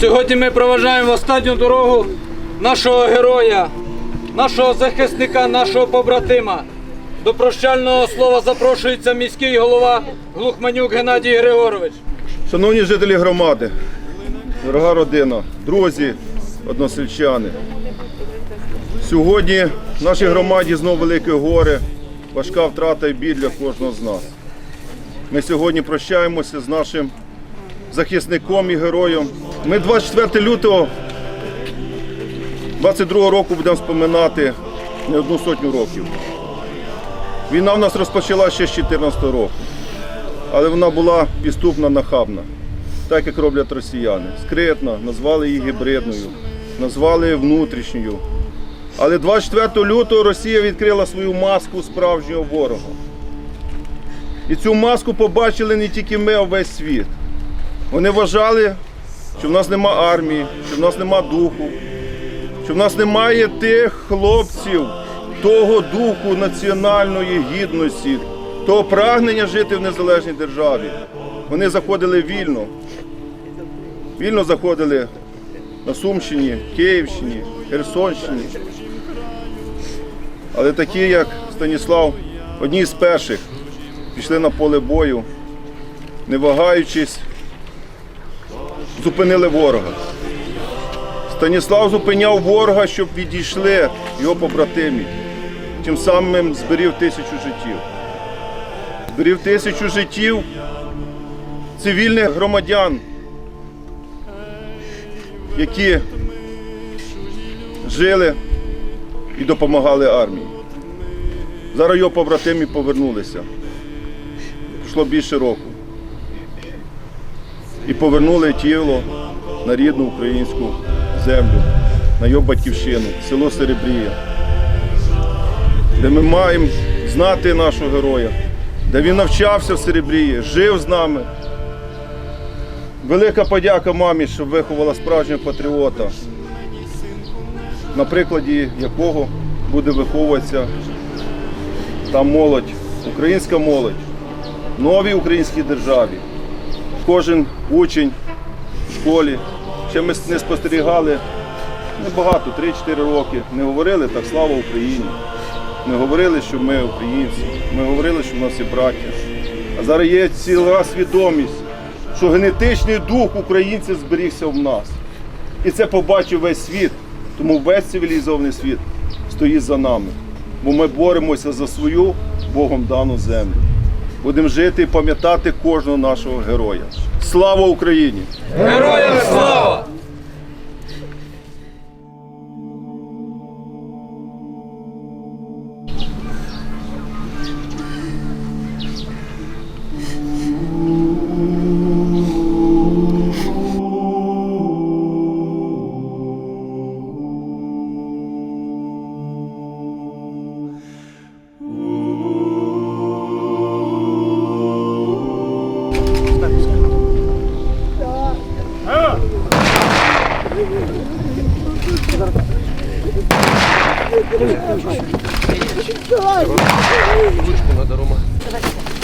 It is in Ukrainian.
Сьогодні ми проважаємо останню дорогу нашого героя, нашого захисника, нашого побратима. До прощального слова запрошується міський голова Глухманюк Геннадій Григорович. Шановні жителі громади, дорога родина, друзі, односельчани. Сьогодні в нашій громаді знову велике горе, важка втрата і біль для кожного з нас. Ми сьогодні прощаємося з нашим захисником і героєм. Ми 24 лютого 22 року будемо споминати не одну сотню років. Війна в нас розпочалася ще з 14 року але вона була підступна, нахабна, так як роблять росіяни. Скритна, назвали її гібридною, назвали внутрішньою. Але 24 лютого Росія відкрила свою маску справжнього ворога. І цю маску побачили не тільки ми, а весь світ. Вони вважали, що в нас нема армії, що в нас нема духу, що в нас немає тих хлопців, того духу національної гідності, того прагнення жити в незалежній державі. Вони заходили вільно. Вільно заходили на Сумщині, Київщині, Херсонщині. Але такі, як Станіслав, одні з перших пішли на поле бою, не вагаючись, зупинили ворога. Станіслав зупиняв ворога, щоб відійшли його побратимі. Тим самим зберів тисячу життів. Зберів тисячу життів цивільних громадян, які жили і допомагали армії. Зараз його побратимі повернулися. Пройшло більше року. І повернули тіло на рідну українську землю, на його батьківщину, село Серебрія, де ми маємо знати нашого героя, де він навчався в Серебрії, жив з нами. Велика подяка мамі, що виховала справжнього патріота, на прикладі якого буде виховуватися та молодь, українська молодь, новій українській державі. Кожен учень в школі, ще ми не спостерігали небагато, 3-4 роки, не говорили так, слава Україні. Ми говорили, що ми українці, ми говорили, що в нас є браття. А зараз є ціла свідомість, що генетичний дух українців зберігся в нас. І це побачив весь світ. Тому весь цивілізований світ стоїть за нами. Бо ми боремося за свою Богом дану землю. Будемо жити і пам'ятати кожного нашого героя. Слава Україні! Героям слава! Давай, Ручку надо, Рома. Давай.